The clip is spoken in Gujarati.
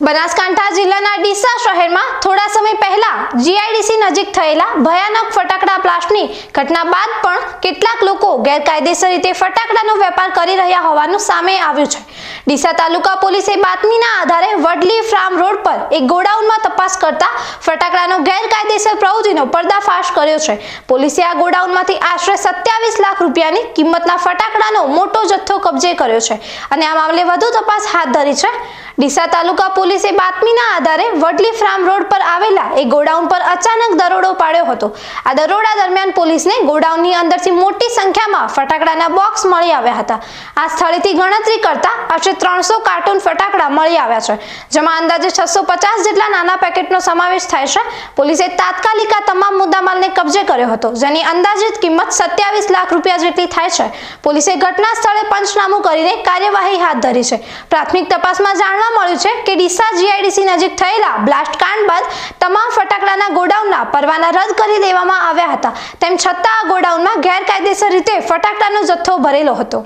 બનાસકાંઠા જિલ્લાના ડીસા શહેરમાં થોડા સમય પહેલા જીઆઈડીસી નજીક થયેલા ભયાનક ફટાકડા બ્લાસ્ટની ઘટના બાદ પણ કેટલાક લોકો ગેરકાયદેસર રીતે ફટાકડાનો વેપાર કરી રહ્યા હોવાનું સામે આવ્યું છે. ડીસા તાલુકા પોલીસે બાતમીના આધારે વડલી ફાર્મ રોડ પર એક ગોડાઉનમાં તપાસ કરતા ફટાકડાનો ગેરકાયદેસર પ્રવૃત્તિનો પર્દાફાશ કર્યો છે. પોલીસે આ ગોડાઉનમાંથી આશરે સત્યાવીસ લાખ રૂપિયાની કિંમતના ફટાકડાનો મોટો જથ્થો કબજે કર્યો છે અને આ મામલે વધુ તપાસ હાથ ધરી છે. ડીસા તાલુકા પોલીસે બાતમીના આધારે વડલી ફાર્મ રોડ પર આવેલા એક ગોડાઉન પર અચાનક દરોડો પાડ્યો હતો. આ દરોડા દરમિયાન પોલીસને ગોડાઉનની અંદરથી મોટી સંખ્યામાં ફટાકડાના બોક્સ મળી આવ્યા હતા. આ સ્થળેથી ગણતરી કરતા આશરે ત્રણસો કાર્ટૂન ફટાકડા મળી આવ્યા છે, જેમાં અંદાજે છસો પચાસ જેટલા નાના પેકેટનો સમાવેશ થાય છે. પોલીસે તાત્કાલિક આ તમામ મુદ્દામાલને કબજે કર્યો હતો, જેની અંદાજિત કિંમત સત્યાવીસ લાખ રૂપિયા જેટલી થાય છે. પોલીસે ઘટના સ્થળે પંચનામું કરીને કાર્યવાહી હાથ ધરી છે. પ્રાથમિક તપાસમાં જાણવા મળ્યું છે કે ડીસા જીઆઈડીસી નજીક થયેલા બ્લાસ્ટ કાંડ બાદ તમામ ફટાકડાના ગોડાઉનના પરવાના રદ કરી દેવામાં આવ્યા હતા. તેમ છતાં આ ગોડાઉનમાં ગેરકાયદેસર રીતે ફટાકડાનો જથ્થો ભરેલો હતો.